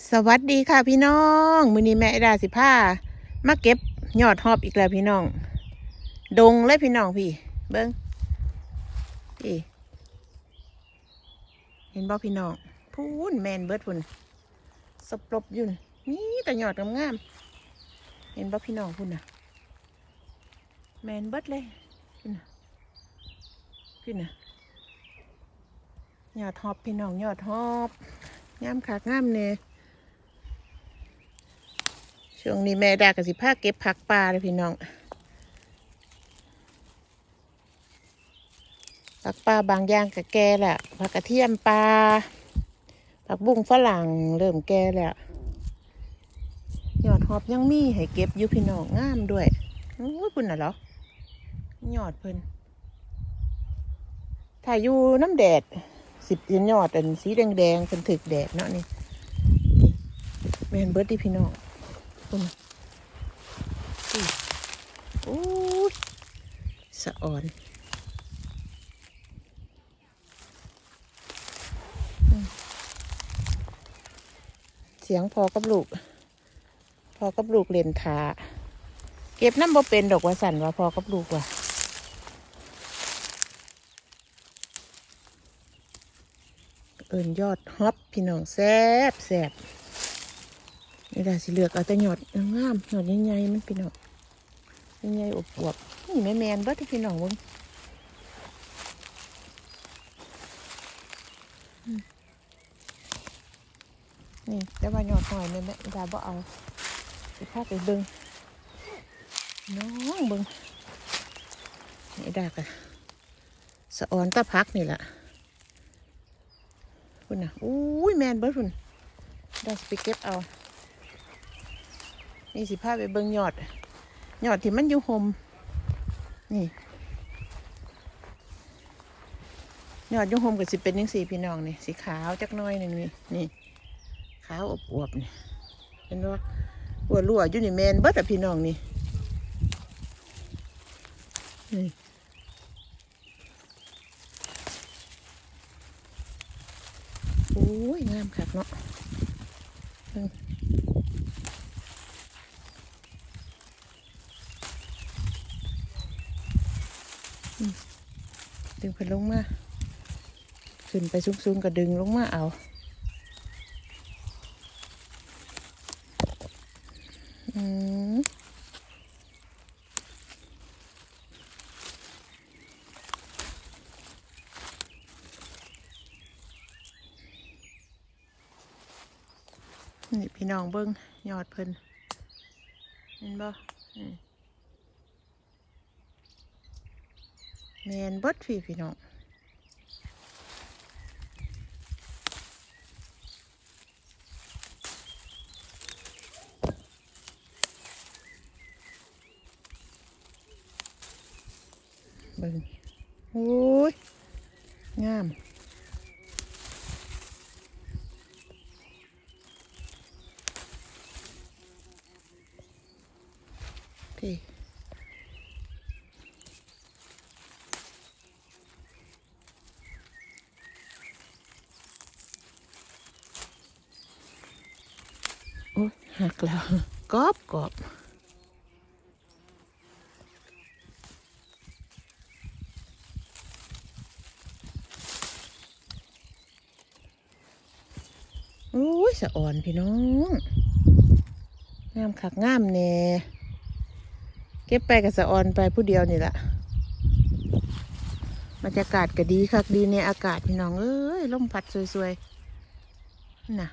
สวัสดีค่ะพี่น้องมือนี้แม่ดาสิผ้ามาเก็บยอดหอบอีกแล้วพี่น้อง ดงเลยพี่น้องพี่ เบิ้งพี่เห็นบ่พี่น้องพูนแมนเบิร์ดพุ่นสปรบยุ่นนี่แต่ยอดงามๆเห็นบ่พี่น้องพุ่นน่ะแมนเบิร์ดเลยพุ่นนะพุ่นนะยอดหอบพี่น้องยอดหอบงามขากงามเน่ ช่วงนี้แม่ดากับสิผ้าเก็บผักปลาเลยพี่น้องผักปลาบางอย่างกับแก่แหละผักกระเทียมปลาผักบุ้งฝรั่งเริ่มแก่แล้วยอดหอบยังมีให้เก็บอยู่พี่น้องงามด้วยโอ้ยคุณน่ะเหรอยอดเพิ่นถ้าอยู่น้ำแดดสิบยอดอันสีแดงๆเป็นถึกแดดเนาะนี่นี่แมนเบิร์ดดิพี่น้อง คุณโอ้ยสะอ่อนเสียงพอกับลูก พอกับลูกเล่นทาเก็บน้ำบ่เป็นดอกว่าสั่นว่าพอกับลูกว่ะเอินยอดฮอปพี่น้องแซ่บแซ่บ นี่ได้สิเลือกเอาแต่หยอดงามๆยอดใหญ่ๆมันพี่น้องใหญ่ๆอวบนี่แม่แมนเบิดที่พี่น้องเบิ่งนี่แต่ว่าหยอดหน่อยแม่แม่ดาบ่เอาสิพาไปเบิ่งน้องเบิ่งนี่ดากะสะออนตะพักนี่แหละคุณน่ะอุ้ยแมนเบิร์ดคุณได้สิไปเก็บเอา นี่สิพาไปเบิ่งยอด ยอดที่มันอยู่หมนี่ ยอดอยู่หมก็สิเป็นยังสีพี่น้องนี่สีขาวจักน้อยหนึ่งนี่นี่ ขาวอบอวบนี่เห็นว่าหัวรั่วอยู่นี่แมนเบิร์ดอะพี่น้องนี่นี่โอ้ยงามคักเนาะเบิ่งอืมดึงเพิ่น ลงมา ขึ้นไปสูงๆก็ดึงลงมาเอา อืมนี่พี่น้องเบิ้งยอดเพิ่นเห็นบ่อืม แมนเบิดพี่พี่น้องเบิ้งโอ้ย งามพี่ โอ้ยหักแล้วกรอบกรอบโอ้ยสะอ่อนพี่น้อง งามคักงามแน่เก็บไปกับสะออนไปผู้เดียวนี่แหละบรรยากาศก็ดีคักดีในอากาศพี่น้อง เอ้ยลมพัดสวยๆ น่ะ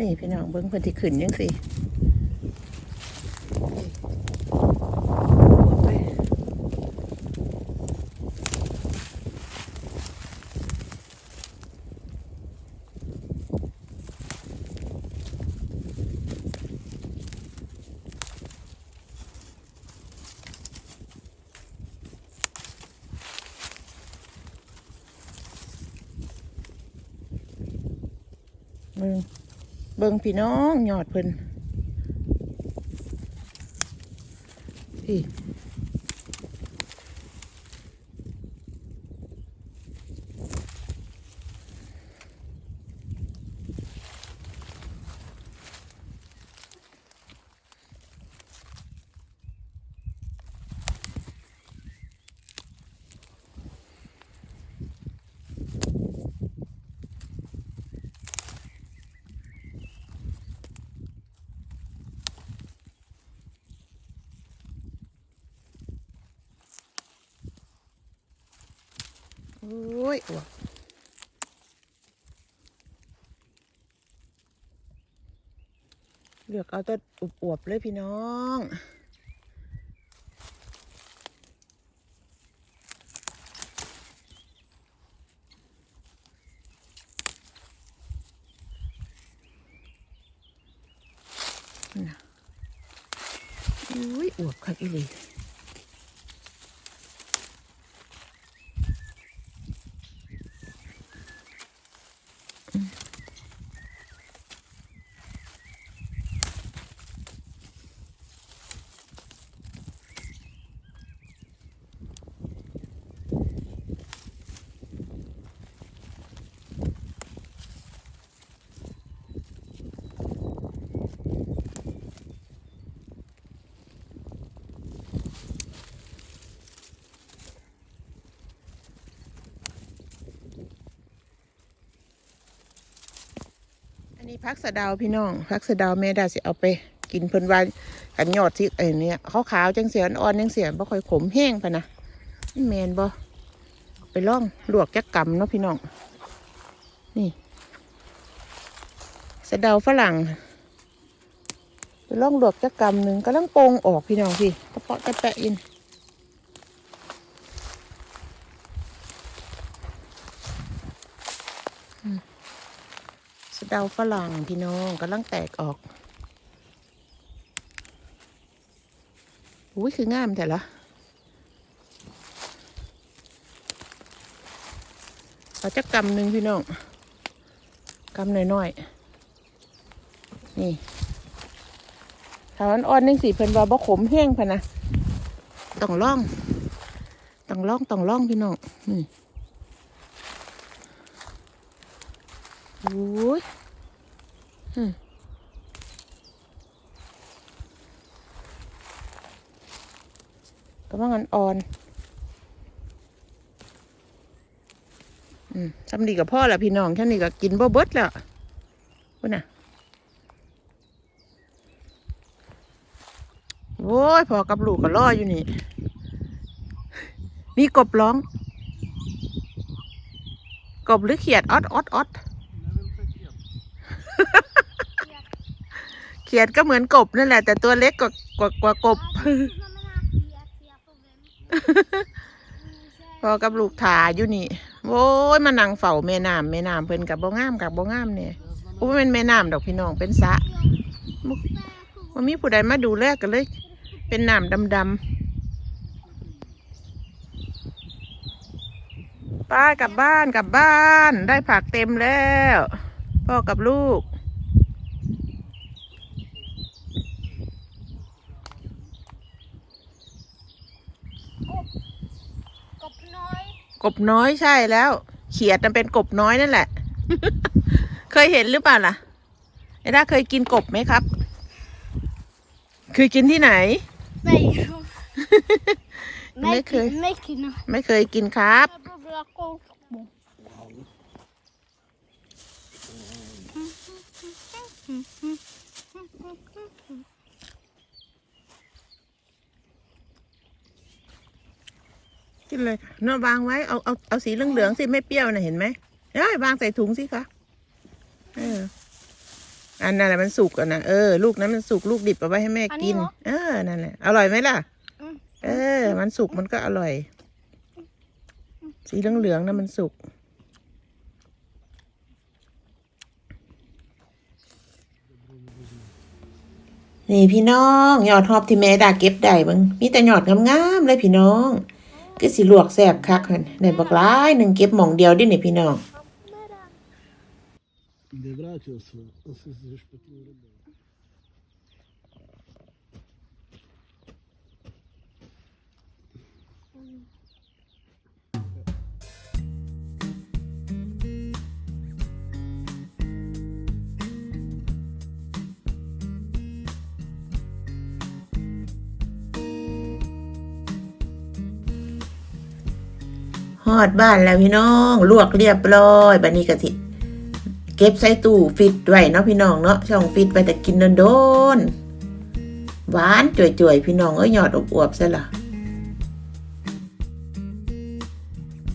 นี่พี่น้องเบิ้งเพิ่นที่ขึ้นยังสิเบิ้ง เบิ่งพี่น้องยอดเพิ่นพี่ โอ้ยอวบเลือกเอาตัวอวบๆเลยพี่น้องน่ะอุ้ยอวบคักอีหลีอั นี้พักสะเดาวพี่น้องพักสะเดาวแม่ดาสิเอาไปกินเพิ่นว่ากันยอดที่ไอ้นี่ยขาวจังเสียอ่อนจังเสียบ่ค่อยขมแห้งพะนะแมนบ่ไปล่องลวกจักกำเนาะพี่น้องนี่สะเดาวฝรั่งไปล่องลวกจักกำหนึ่งก็ลังโปงออกพี่น้องพี่กระเปาะกระแปะอิน สะเดาฝรั่งพี่น้องกำลังแตกออกอุ้ยคืองามแต่ละเอาจักกำหนึ่งพี่น้องกำหน่อยๆนี่ถ้ามันอ่อนนึงสิเพิ่นว่าบ่ขมแห้งพะนะต้องล่องต้องล่องต้องล่องพี่น้องนี่โอ้ย กำลังอ่อนอืมทำดีกับพ่อแหละพี่น้องแค่นี้ก็กินบ่เบิดแล้วพุ่นน่ะโอ้ยพอกับลูกก็รออยู่นี่ มีกบร้อง กบหรือเขียดออดออดออด เขียดก็เหมือนกบนั่นแหละ แต่ตัวเล็กกว่ากว่ากว่ากบ พอกับลูกถาอยู่นี่โอ้ยมานั่งเฝ้าแม่น้ำแม่น้ำเพิ่นกับบ่งามกับบ่งามเนี่ยโอ้ยเป็นแม่น้ำดอกพี่น้องเป็นสระมันมีผู้ใดมาดูแลกันเลย เป็นน้ำดำๆป้ากลับบ้านกลับบ้าน ได้ผักเต็มแล้วพ่อกับลูกกบน้อย กบน้อยใช่แล้ว เขียดมันเป็นกบน้อยนั่นแหละ เคยเห็นหรือเปล่าล่ะไอ้ด้าเคยกินกบไหมครับ เคยกินที่ไหน ไม่รู้ ไม่เคย ไม่กินนะไม่เคยกินครับ แต่เวลาโกงบุกกินเลยค่ะเนาะวางไว้เอาเอาเอาสีเหลืองๆสิไม่เปรี้ยวนะเห็นไหมเอ้ยวางใส่ถุงสิคะเออ อันนั้นแหละมันสุกอะนะเออลูกนั้นมันสุกลูกดิบเอาไว้ให้แม่กิน เออนั่นแหละอร่อยไหมล่ะอืมเออ มันสุกมันก็อร่อย สีเหลืองๆนะมันสุกนี่พี่น้องยอดฮอบที่แม่ดาเก็บได้เบิงมีแต่ยอดงามๆเลยพี่น้อง ก็สิลวกแซ่บคักหั่นได้บักหลายหนึ่งเก็บหม่องเดียวดินี่พี่น้อง De braccios, non so ฮอดบ้านแล้วพี่น้อง ลวกเรียบร้อยบันนี้กะสิเก็บใส่ตู้ฟิตไว้เนาะพี่น้องเนาะช่องฟิตไปแต่กินโดนๆหวานจ่วยๆพี่น้องเอ้ยยอดอวบๆซะละ